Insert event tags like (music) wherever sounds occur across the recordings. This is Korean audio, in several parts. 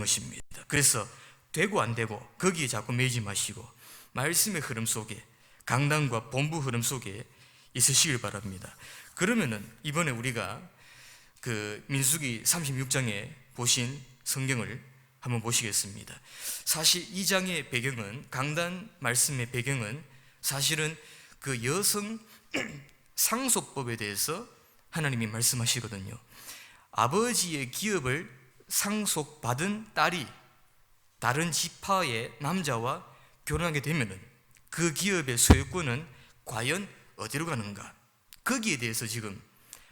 것입니다. 그래서 되고 안 되고 거기에 자꾸 매이지 마시고 말씀의 흐름 속에 강단과 본부 흐름 속에 있으시길 바랍니다. 그러면은 이번에 우리가 그 민수기 36장에 보신 성경을 한번 보시겠습니다. 사실 이 장의 배경은 강단 말씀의 배경은 사실은 그 여성 (clears throat) 상속법에 대해서 하나님이 말씀하시거든요. 아버지의 기업을 상속받은 딸이 다른 지파의 남자와 결혼하게 되면은 그 기업의 소유권은 과연 어디로 가는가? 거기에 대해서 지금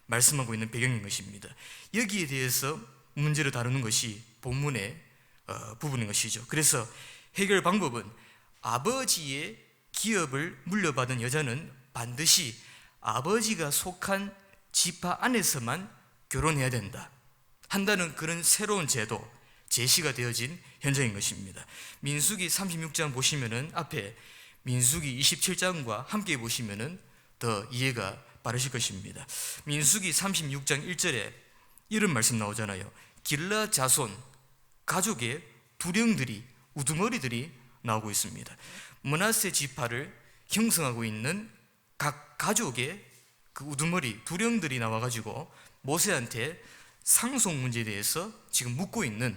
말씀하고 있는 배경인 것입니다. 여기에 대해서 문제를 다루는 것이 본문의 어, 부분인 것이죠. 그래서 해결 방법은 아버지의 기업을 물려받은 여자는 반드시 아버지가 속한 지파 안에서만 결혼해야 된다. 한다는 그런 새로운 제도, 제시가 되어진 현장인 것입니다. 민수기 36장 보시면은 앞에 민수기 27장과 함께 보시면은 더 이해가 빠르실 것입니다. 민수기 36장 1절에 이런 말씀 나오잖아요. 길라 자손 가족의 두령들이 우두머리들이 나오고 있습니다. 문하세 지파를 형성하고 있는 각 가족의 그 우두머리 두령들이 나와 가지고 모세한테 상속 문제에 대해서 지금 묻고 있는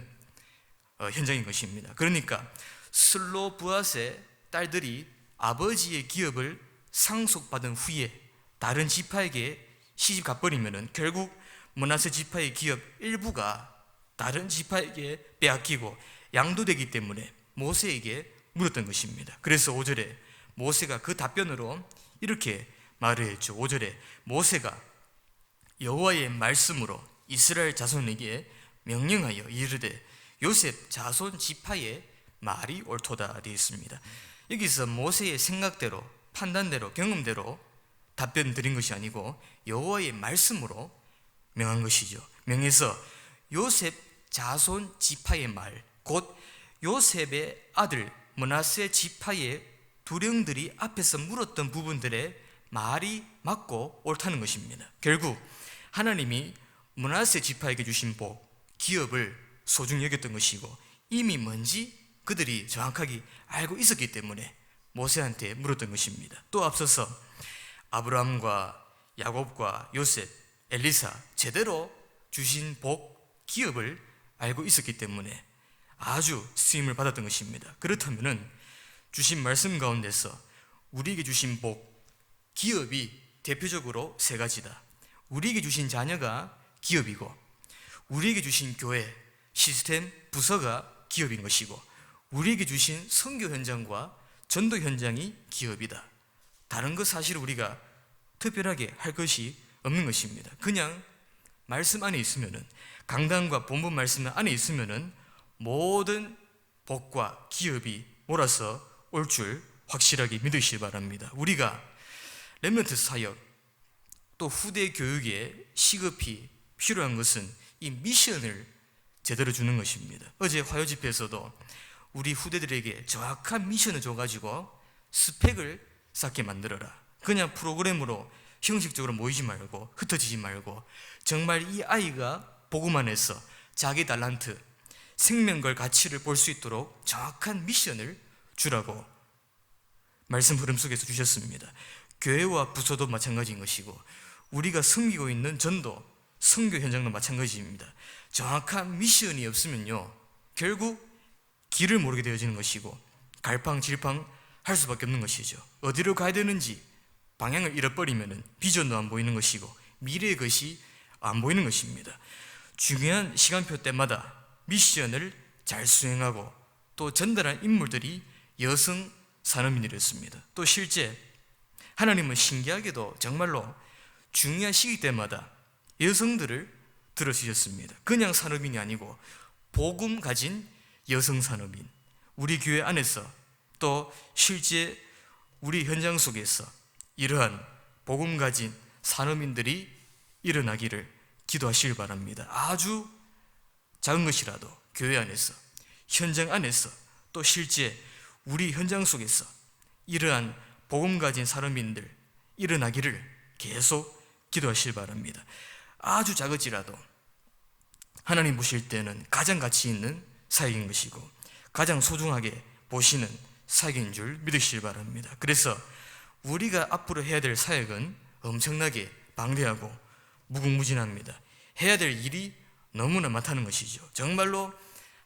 어, 현장인 것입니다. 그러니까 슬로브앗의 딸들이 아버지의 기업을 상속받은 후에 다른 지파에게 시집 가버리면은 결국 문하세 지파의 기업 일부가 다른 지파에게 빼앗기고 양도되기 때문에 모세에게 물었던 것입니다. 그래서 5절에 모세가 그 답변으로 이렇게 말을 했죠. 5절에 모세가 여호와의 말씀으로 이스라엘 자손에게 명령하여 이르되 요셉 자손 지파의 말이 옳도다 되어 있습니다. 여기서 모세의 생각대로 판단대로 경험대로 답변 드린 것이 아니고 여호와의 말씀으로 명한 것이죠. 명해서 요셉 자손 지파의 말, 곧 요셉의 아들 문하세 지파의 두령들이 앞에서 물었던 부분들의 말이 맞고 옳다는 것입니다. 결국 하나님이 문하세 지파에게 주신 복, 기업을 소중히 여겼던 것이고 이미 뭔지 그들이 정확하게 알고 있었기 때문에 모세한테 물었던 것입니다. 또 앞서서 아브라함과 야곱과 요셉, 엘리사 제대로 주신 복, 기업을 알고 있었기 때문에 아주 쓰임을 받았던 것입니다. 그렇다면은 주신 말씀 가운데서 우리에게 주신 복, 기업이 대표적으로 세 가지다. 우리에게 주신 자녀가 기업이고, 우리에게 주신 교회, 시스템, 부서가 기업인 것이고, 우리에게 주신 선교 현장과 전도 현장이 기업이다. 다른 것 사실 우리가 특별하게 할 것이 없는 것입니다. 그냥 말씀 안에 있으면은 강단과 본분 말씀 안에 있으면은 모든 복과 기업이 몰아서 올 줄 확실하게 믿으시기 바랍니다. 우리가 렘넌트 사역 또 후대 교육에 시급히 필요한 것은 이 미션을 제대로 주는 것입니다. 어제 화요 집회에서도 우리 후대들에게 정확한 미션을 줘가지고 스펙을 쌓게 만들어라. 그냥 프로그램으로 형식적으로 모이지 말고 흩어지지 말고 정말 이 아이가 보고만 해서 자기 달란트, 생명걸 가치를 볼 수 있도록 정확한 미션을 주라고 말씀 흐름 속에서 주셨습니다. 교회와 부서도 마찬가지인 것이고 우리가 섬기고 있는 전도, 성교 현장도 마찬가지입니다. 정확한 미션이 없으면요 결국 길을 모르게 되어지는 것이고 갈팡질팡 할 수밖에 없는 것이죠. 어디로 가야 되는지 방향을 잃어버리면 비전도 안 보이는 것이고 미래의 것이 안 보이는 것입니다. 중요한 시간표 때마다 미션을 잘 수행하고 또 전달한 인물들이 여성 산업인이었습니다. 또 실제 하나님은 신기하게도 정말로 중요한 시기 때마다 여성들을 들어주셨습니다. 그냥 산업인이 아니고 복음 가진 여성 산업인 우리 교회 안에서 또 실제 우리 현장 속에서 이러한 복음 가진 산업인들이 일어나기를 기도하시길 바랍니다. 아주 작은 것이라도 교회 안에서 현장 안에서 또 실제 우리 현장 속에서 이러한 복음 가진 사람인들 일어나기를 계속 기도하시길 바랍니다. 아주 작을지라도 하나님 보실 때는 가장 가치 있는 사역인 것이고 가장 소중하게 보시는 사역인 줄 믿으시길 바랍니다. 그래서 우리가 앞으로 해야 될 사역은 엄청나게 방대하고 무궁무진합니다. 해야 될 일이 너무나 많다는 것이죠. 정말로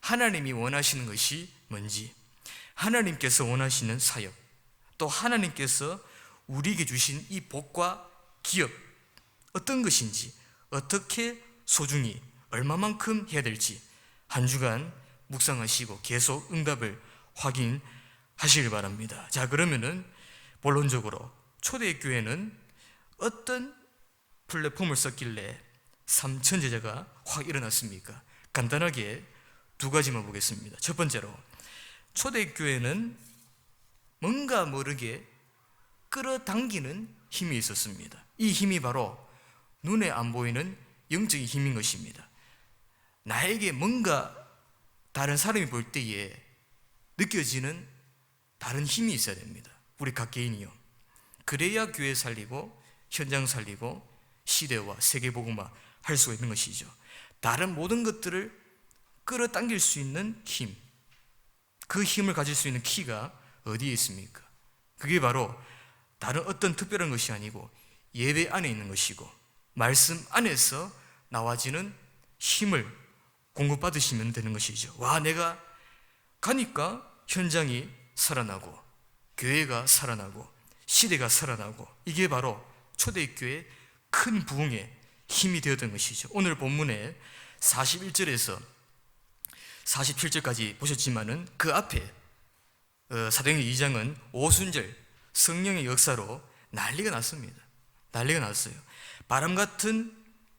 하나님이 원하시는 것이 뭔지, 하나님께서 원하시는 사역, 또 하나님께서 우리에게 주신 이 복과 기업, 어떤 것인지, 어떻게 소중히, 얼마만큼 해야 될지, 한 주간 묵상하시고 계속 응답을 확인하시길 바랍니다. 자, 그러면은 본론적으로 초대 교회는 어떤 플랫폼을 썼길래 삼천 제자가 확 일어났습니까? 간단하게 두 가지만 보겠습니다. 첫 번째로 초대 교회는 뭔가 모르게 끌어당기는 힘이 있었습니다. 이 힘이 바로 눈에 안 보이는 영적인 힘인 것입니다. 나에게 뭔가 다른 사람이 볼 때에 느껴지는 다른 힘이 있어야 됩니다. 우리 각 개인이요. 그래야 교회 살리고 현장 살리고 시대와 세계 복음화 할 수가 있는 것이죠. 다른 모든 것들을 끌어당길 수 있는 힘. 그 힘을 가질 수 있는 키가 어디에 있습니까? 그게 바로 다른 어떤 특별한 것이 아니고 예배 안에 있는 것이고 말씀 안에서 나와지는 힘을 공급받으시면 되는 것이죠. 와, 내가 가니까 현장이 살아나고 교회가 살아나고 시대가 살아나고 이게 바로 초대교회의 큰 부흥의 힘이 되었던 것이죠. 오늘 본문에 41절에서 47절까지 보셨지만은 그 앞에 어, 사도행전 2장은 오순절 성령의 역사로 난리가 났습니다. 난리가 났어요. 바람 같은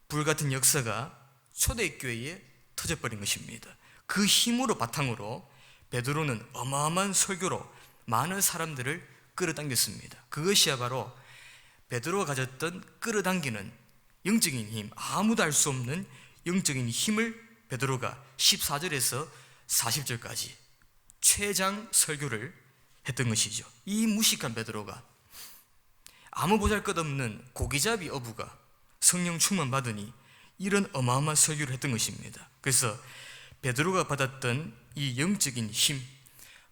불 같은 역사가 초대교회에 터져버린 것입니다. 그 힘으로 바탕으로 베드로는 어마어마한 설교로 많은 사람들을 끌어당겼습니다. 그것이야 바로 베드로가 가졌던 끌어당기는 영적인 힘, 아무도 알 수 없는 영적인 힘을 베드로가 14절에서 40절까지 최장 설교를 했던 것이죠. 이 무식한 베드로가 아무 보잘것없는 고기잡이 어부가 성령 충만 받으니 이런 어마어마한 설교를 했던 것입니다. 그래서 베드로가 받았던 이 영적인 힘,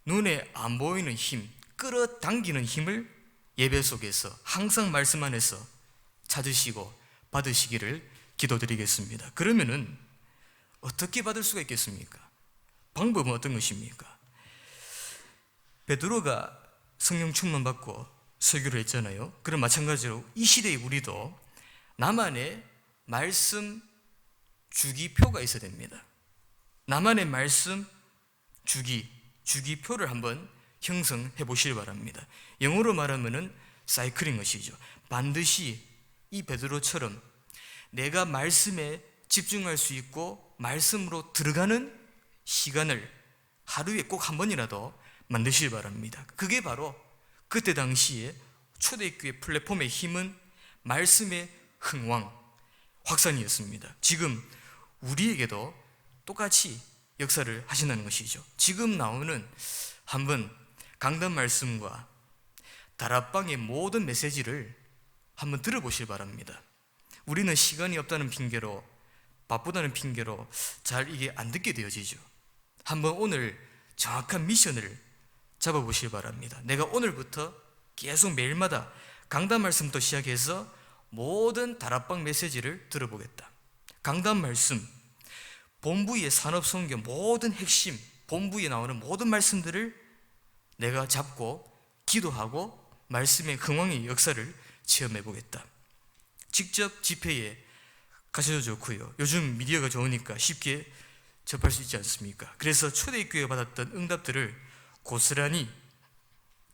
눈에 안 보이는 힘, 끌어당기는 힘을 예배 속에서 항상 말씀 안에서 찾으시고 받으시기를 기도드리겠습니다. 그러면은 어떻게 받을 수가 있겠습니까? 방법은 어떤 것입니까? 베드로가 성령 충만 받고 설교를 했잖아요. 그럼 마찬가지로 이 시대의 우리도 나만의 말씀 주기표가 있어야 됩니다. 나만의 말씀 주기, 주기표를 한번 형성해 보시기 바랍니다. 영어로 말하면은 사이클인 것이죠. 반드시 이 베드로처럼 내가 말씀에 집중할 수 있고 말씀으로 들어가는 시간을 하루에 꼭 한 번이라도 만드시기 바랍니다. 그게 바로 그때 당시에 초대교회 플랫폼의 힘은 말씀의 흥왕, 확산이었습니다. 지금 우리에게도 똑같이 역사를 하신다는 것이죠. 지금 나오는 한번 강단 말씀과 다락방의 모든 메시지를 한번 들어보실 바랍니다. 우리는 시간이 없다는 핑계로 바쁘다는 핑계로 잘 이게 안 듣게 되어지죠. 한번 오늘 정확한 미션을 잡아보실 바랍니다. 내가 오늘부터 계속 매일마다 강단 말씀부터 시작해서 모든 다락방 메시지를 들어보겠다. 강단 말씀, 본부의 산업 성경 모든 핵심, 본부에 나오는 모든 말씀들을 내가 잡고 기도하고 말씀의 흥왕의 역사를 체험해 보겠다. 직접 집회에 가셔도 좋고요. 요즘 미디어가 좋으니까 쉽게 접할 수 있지 않습니까? 그래서 초대교회 받았던 응답들을 고스란히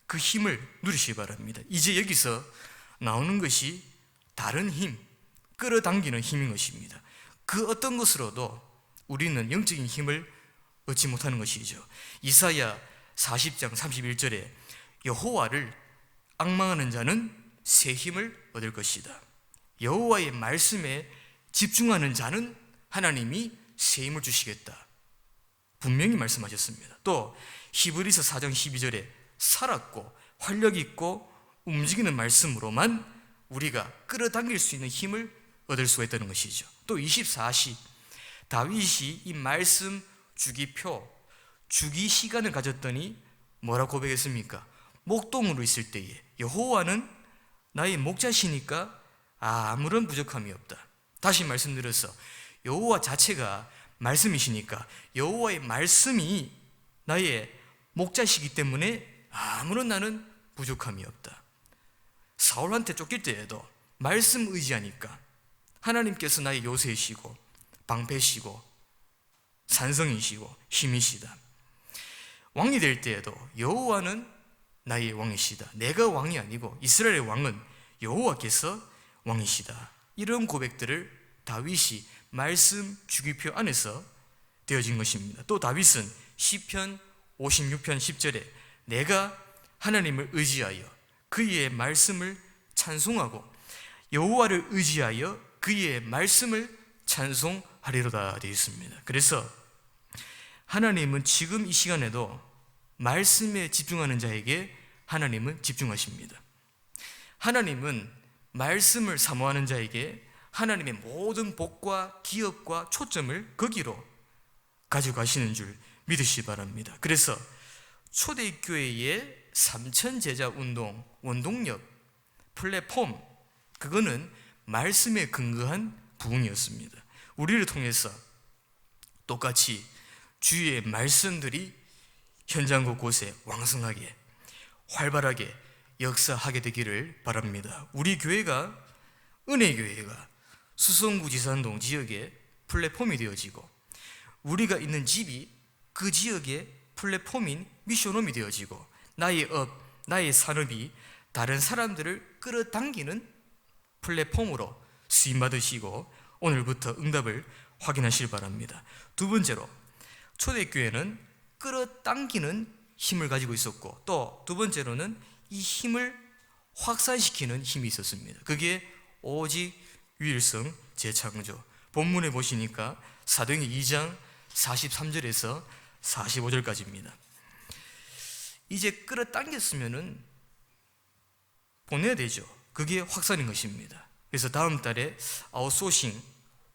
그 힘을 누리시기 바랍니다. 이제 여기서 나오는 것이 다른 힘, 끌어당기는 힘인 것입니다. 그 어떤 것으로도 우리는 영적인 힘을 얻지 못하는 것이죠. 이사야 40장 31절에 여호와를 악망하는 자는 새 힘을 얻을 것이다. 여호와의 말씀에 집중하는 자는 하나님이 새 힘을 주시겠다. 분명히 말씀하셨습니다. 또 히브리서 4장 12절에 살았고 활력 있고 움직이는 말씀으로만 우리가 끌어당길 수 있는 힘을 얻을 수가 있다는 것이죠. 또 24시 다윗이 이 말씀 주기표, 주기 시간을 가졌더니 뭐라 고백했습니까? 목동으로 있을 때에 여호와는 나의 목자시니까 아무런 부족함이 없다. 다시 말씀드려서 여호와 자체가 말씀이시니까 여호와의 말씀이 나의 목자시기 때문에 아무런 나는 부족함이 없다. 사울한테 쫓길 때에도 말씀 의지하니까 하나님께서 나의 요새이시고 방패시고 산성이시고 힘이시다. 왕이 될 때에도 여호와는 나의 왕이시다. 내가 왕이 아니고 이스라엘의 왕은 여호와께서 왕이시다. 이런 고백들을 다윗이 말씀 주기표 안에서 되어진 것입니다. 또 다윗은 시편 56편 10절에 내가 하나님을 의지하여 그의 말씀을 찬송하고 여호와를 의지하여 그의 말씀을 찬송하리로다 되어 있습니다. 그래서 하나님은 지금 이 시간에도 말씀에 집중하는 자에게 하나님은 집중하십니다. 하나님은 말씀을 사모하는 자에게 하나님의 모든 복과 기업과 초점을 거기로 가져가시는 줄 믿으시 바랍니다. 그래서 초대교회의 삼천 제자 운동 원동력 플랫폼 그거는 말씀에 근거한 부흥이었습니다. 우리를 통해서 똑같이 주의 말씀들이 현장 곳곳에 왕성하게 활발하게 역사하게 되기를 바랍니다. 우리 교회가 은혜 교회가 수성구 지산동 지역에 플랫폼이 되어지고 우리가 있는 집이 그 지역의 플랫폼인 미션홈이 되어지고 나의 업, 나의 산업이 다른 사람들을 끌어당기는 플랫폼으로 쓰임 받으시고 오늘부터 응답을 확인하실 바랍니다. 두 번째로 초대교회는 끌어당기는 힘을 가지고 있었고 또 두 번째로는 이 힘을 확산시키는 힘이 있었습니다. 그게 오직 유일성 재창조. 본문에 보시니까 사도행 2장 43절에서 45절까지입니다. 이제 끌어당겼으면은 보내야 되죠. 그게 확산인 것입니다. 그래서 다음 달에 아웃소싱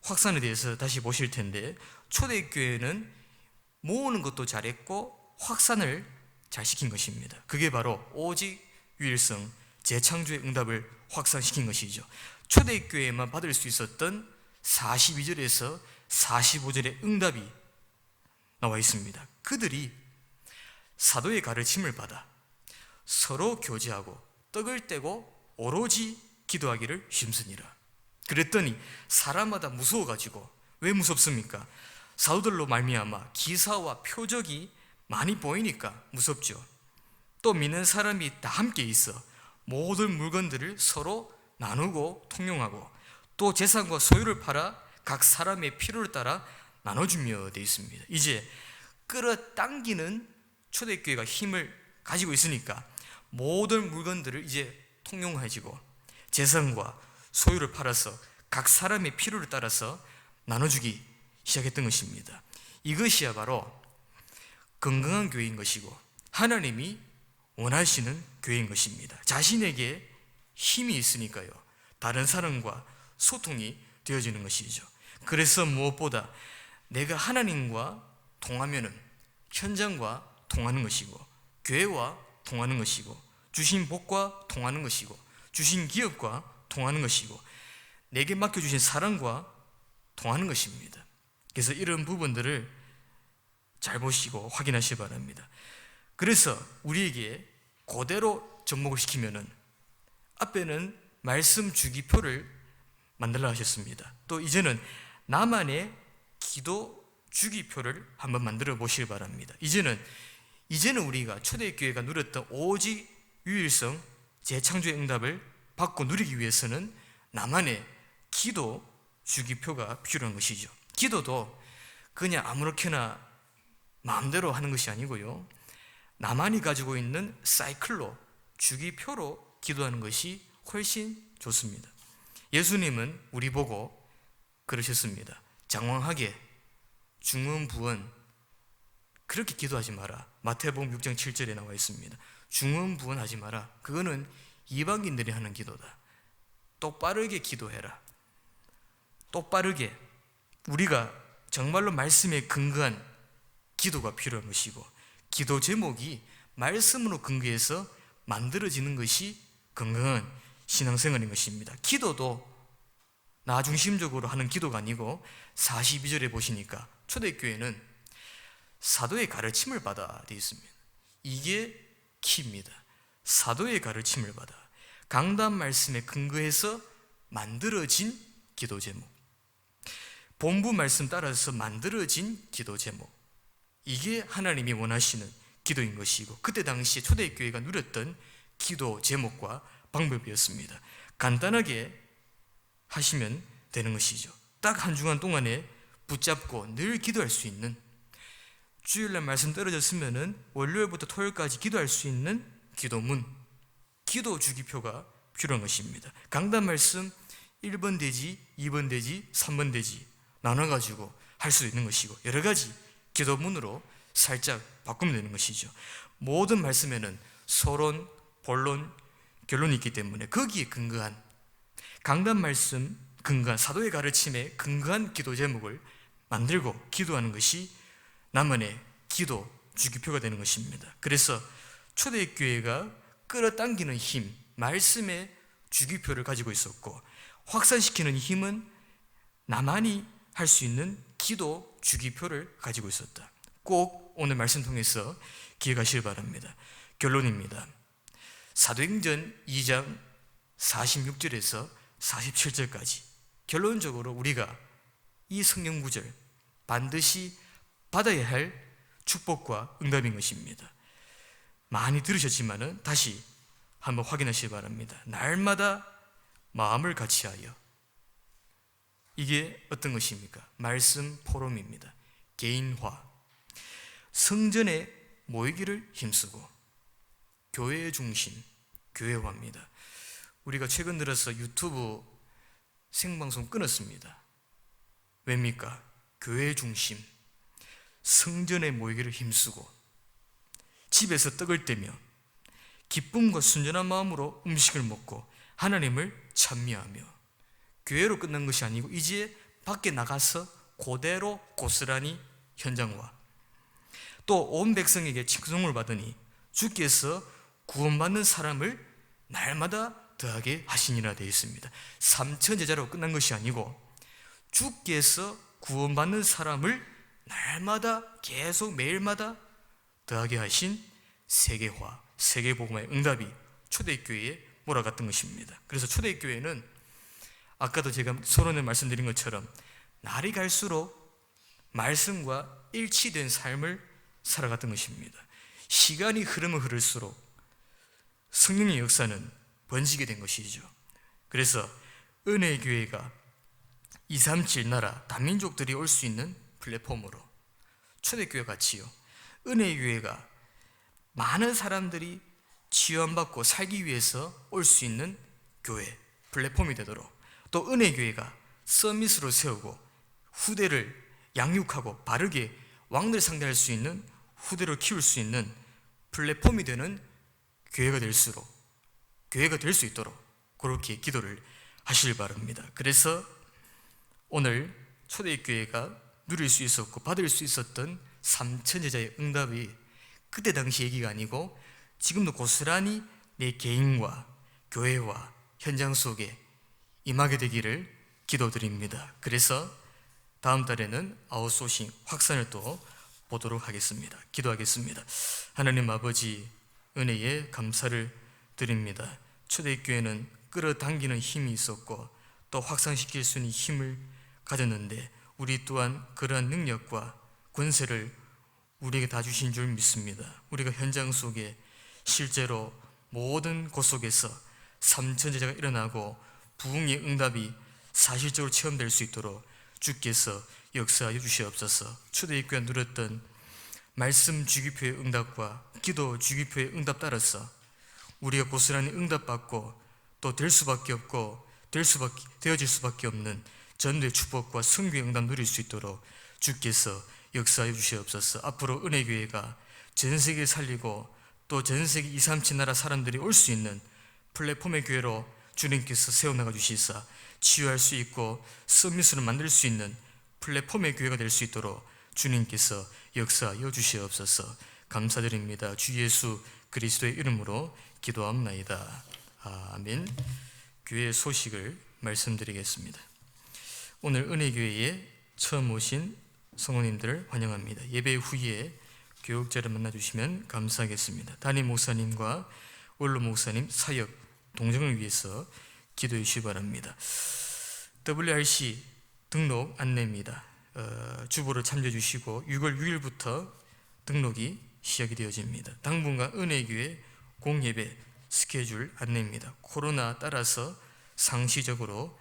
확산에 대해서 다시 보실 텐데 초대교회는 모으는 것도 잘했고 확산을 잘 시킨 것입니다. 그게 바로 오직 유일성 재창조의 응답을 확산시킨 것이죠. 초대교회만 받을 수 있었던 42절에서 45절의 응답이 나와 있습니다. 그들이 사도의 가르침을 받아 서로 교제하고 떡을 떼고 오로지 기도하기를 힘쓰니라. 그랬더니 사람마다 무서워가지고 왜 무섭습니까? 사도들로 말미암아 기사와 표적이 많이 보이니까 무섭죠. 또 믿는 사람이 다 함께 있어 모든 물건들을 서로 나누고 통용하고 또 재산과 소유를 팔아 각 사람의 필요를 따라 나눠주며 되어 있습니다. 이제 끌어당기는 초대교회가 힘을 가지고 있으니까 모든 물건들을 이제 통용해지고 재산과 소유를 팔아서 각 사람의 필요를 따라서 나눠주기 시작했던 것입니다. 이것이야 바로 건강한 교회인 것이고 하나님이 원하시는 교회인 것입니다. 자신에게 힘이 있으니까요. 다른 사람과 소통이 되어지는 것이죠. 그래서 무엇보다 내가 하나님과 통하면은 현장과 통하는 것이고 교회와 통하는 것이고 주신 복과 통하는 것이고 주신 기업과 통하는 것이고 내게 맡겨 주신 사랑과 통하는 것입니다. 그래서 이런 부분들을 잘 보시고 확인하시 바랍니다. 그래서 우리에게 그대로 접목을 시키면은 앞에는 말씀 주기표를 만들라 하셨습니다. 또 이제는 나만의 기도 주기표를 한번 만들어 보시기 바랍니다. 이제는 이제는 우리가 초대교회가 누렸던 오직 유일성 재창조의 응답을 받고 누리기 위해서는 나만의 기도 주기표가 필요한 것이죠. 기도도 그냥 아무렇게나 마음대로 하는 것이 아니고요. 나만이 가지고 있는 사이클로 주기표로 기도하는 것이 훨씬 좋습니다. 예수님은 우리 보고 그러셨습니다. 장황하게 중언부언 그렇게 기도하지 마라. 마태복음 6장 7절에 나와 있습니다. 중언부언하지 마라. 그거는 이방인들이 하는 기도다. 똑바르게 기도해라. 똑바르게 우리가 정말로 말씀에 근거한 기도가 필요한 것이고 기도 제목이 말씀으로 근거해서 만들어지는 것이 건강한 신앙생활인 것입니다. 기도도 나 중심적으로 하는 기도가 아니고 42절에 보시니까 초대교회는 사도의 가르침을 받아 되어 있습니다. 이게 키입니다. 사도의 가르침을 받아 강단 말씀에 근거해서 만들어진 기도 제목. 본부 말씀 따라서 만들어진 기도 제목. 이게 하나님이 원하시는 기도인 것이고 그때 당시 초대교회가 누렸던 기도 제목과 방법이었습니다. 간단하게 하시면 되는 것이죠. 딱 한 주간 동안에 붙잡고 늘 기도할 수 있는 주일날 말씀 떨어졌으면은 월요일부터 토요일까지 기도할 수 있는 기도문, 기도 주기표가 필요한 것입니다. 강단 말씀 1번 되지, 2번 되지, 3번 되지 나눠가지고 할 수 있는 것이고 여러 가지 기도문으로 살짝 바꾸면 되는 것이죠. 모든 말씀에는 서론, 본론, 결론이 있기 때문에 거기에 근거한 강단 말씀 근거한 사도의 가르침에 근거한 기도 제목을 만들고 기도하는 것이 나만의 기도 주기표가 되는 것입니다. 그래서 초대교회가 끌어당기는 힘, 말씀의 주기표를 가지고 있었고 확산시키는 힘은 나만이 할 수 있는 기도 주기표를 가지고 있었다. 꼭 오늘 말씀 통해서 기억하시길 바랍니다. 결론입니다. 사도행전 2장 46절에서 47절까지 결론적으로 우리가 이 성경 구절 반드시 받아야 할 축복과 응답인 것입니다. 많이 들으셨지만은 다시 한번 확인하시기 바랍니다. 날마다 마음을 같이하여 이게 어떤 것입니까? 말씀 포럼입니다. 개인화. 성전에 모이기를 힘쓰고 교회의 중심, 교회화입니다. 우리가 최근 들어서 유튜브 생방송 끊었습니다. 왜입니까? 교회 중심, 성전에 모이기를 힘쓰고 집에서 떡을 떼며 기쁨과 순전한 마음으로 음식을 먹고 하나님을 찬미하며 교회로 끝난 것이 아니고 이제 밖에 나가서 그대로 고스란히 현장화 또 온 백성에게 칭송을 받으니 주께서 구원받는 사람을 날마다 더하게 하시니라 되어 있습니다. 삼천 제자로 끝난 것이 아니고 주께서 구원받는 사람을 날마다 계속 매일마다 더하게 하신 세계화, 세계복음의 응답이 초대교회에 몰아갔던 것입니다. 그래서 초대교회는 아까도 제가 서론에 말씀드린 것처럼 날이 갈수록 말씀과 일치된 삶을 살아갔던 것입니다. 시간이 흐르면 흐를수록 성령의 역사는 번지게 된 것이죠. 그래서 은혜의 교회가 237 나라 다민족들이 올 수 있는 플랫폼으로 초대교회 같이요. 은혜의 교회가 많은 사람들이 지원받고 살기 위해서 올 수 있는 교회 플랫폼이 되도록 또 은혜 교회가 서밋으로 세우고 후대를 양육하고 바르게 왕들 상대할 수 있는 후대를 키울 수 있는 플랫폼이 되는 교회가 될수록 교회가 될 수 있도록 그렇게 기도를 하시길 바랍니다. 그래서 오늘 초대교회가 누릴 수 있었고 받을 수 있었던 삼천 제자의 응답이 그때 당시 얘기가 아니고 지금도 고스란히 내 개인과 교회와 현장 속에 임하게 되기를 기도드립니다. 그래서 다음 달에는 아웃소싱 확산을 또 보도록 하겠습니다. 기도하겠습니다. 하나님 아버지 은혜에 감사를 드립니다. 초대교회는 끌어당기는 힘이 있었고 또 확산시킬 수 있는 힘을 가졌는데 우리 또한 그러한 능력과 권세를 우리에게 다 주신 줄 믿습니다. 우리가 현장 속에 실제로 모든 곳 속에서 삼천제자가 일어나고 부흥의 응답이 사실적으로 체험될 수 있도록 주께서 역사하여 주시옵소서. 초대교회 누렸던 말씀 주기표의 응답과 기도 주기표의 응답 따라서 우리가 고스란히 응답받고 또 될 수밖에 없고 될 수밖에 되어질 수밖에 없는 전도의 축복과 성교의 응답 누릴 수 있도록 주께서 역사해 주시옵소서. 앞으로 은혜 교회가 전 세계 살리고 또 전 세계 2, 3, 7 나라 사람들이 올 수 있는 플랫폼의 교회로 주님께서 세워나가 주시사 치유할 수 있고 서밋으로 만들 수 있는 플랫폼의 교회가 될 수 있도록 주님께서 역사하여 주시옵소서 감사드립니다. 주 예수 그리스도의 이름으로 기도합나이다. 아멘. 교회 소식을 말씀드리겠습니다. 오늘 은혜교회에 처음 오신 성도님들을 환영합니다. 예배 후에 교육자를 만나주시면 감사하겠습니다. 담임 목사님과 원로 목사님 사역 동정을 위해서 기도해 주시기 바랍니다. WRC 등록 안내입니다. 어, 주보를 참조해 주시고 6월 6일부터 등록이 시작이 되어집니다. 당분간 은혜교회 공예배 스케줄 안내입니다. 코로나 따라서 상시적으로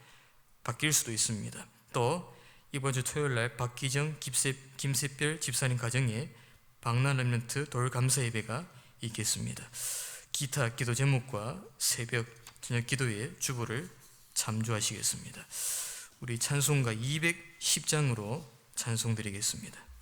바뀔 수도 있습니다. 또 이번 주 토요일 날 박기정 김세, 김세별 집사님 가정에 방난 렘넌트 돌 감사 예배가 있겠습니다. 기타 기도 제목과 새벽 저녁 기도의 주보를 참조하시겠습니다. 우리 찬송가 210장으로 찬송 드리겠습니다.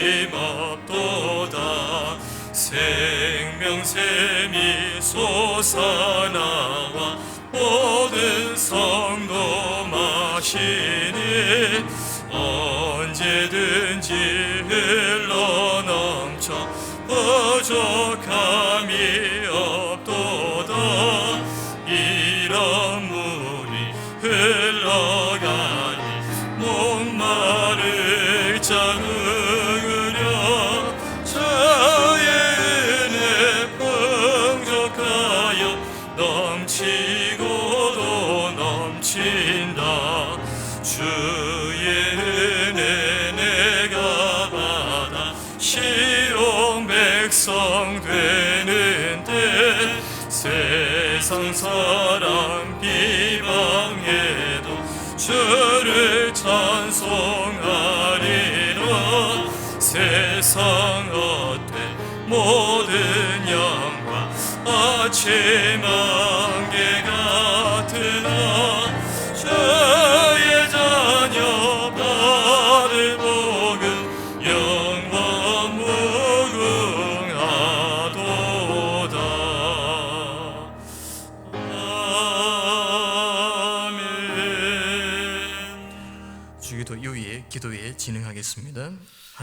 근심 없도다. 생명샘이 솟아나와 모든 성도 마시 백성 되는데 세상 사람 비방해도 주를 찬송하리라. 세상 어때? 모든 영광 아침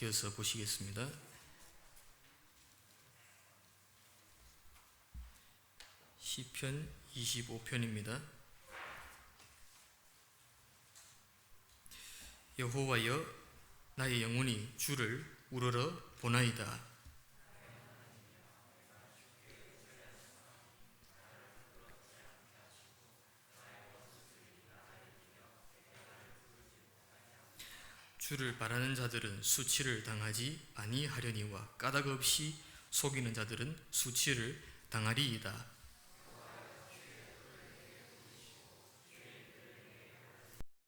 이어서 보시겠습니다. 시편 25편입니다. 여호와여 나의 영혼이 주를 우러러 보나이다. 주를 바라는 자들은 수치를 당하지 아니하려니와 까닭 없이 속이는 자들은 수치를 당하리이다.